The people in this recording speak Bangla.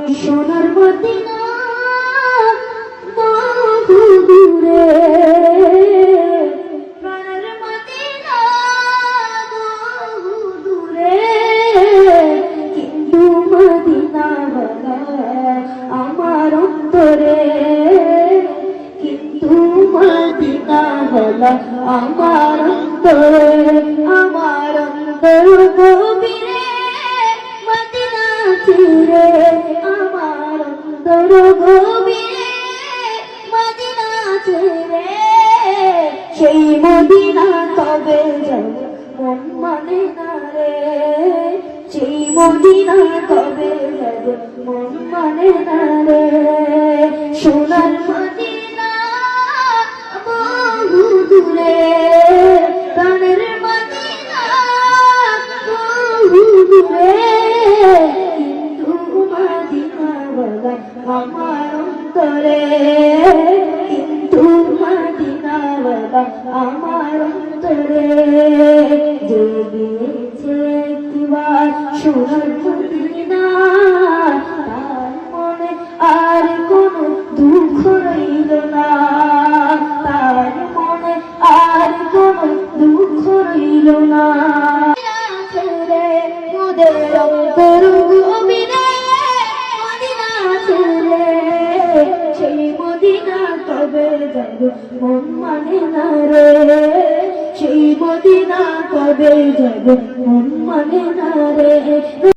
সোনার মদিনা বহু দূরে। প্রাণের মদিনা বহু দূরে। কিন্তু মদিনা আমার অন্তরে। কিন্তু মদিনা আমার অন্তরে। আমার অন্তর গভীরে মদিনা চিরে সেই মদিনা কবে যাব মন মানে না রে। সেই মদিনা কবে যাব মন মানে না রে। বলা আমার অন্তরে, কিন্তু মদিনা বলা আমার অন্তরে। যে একবার সোনার মদিনা তার মনে আর কোনো দুঃখ রইল না। তার মনে আর কোনো দুঃখ রইল না। ছেড়ে মোদের অন্তর মদিনা কবে যাব মন মানে না রে। সেই মদিনা কবে যাব মন মানে না রে।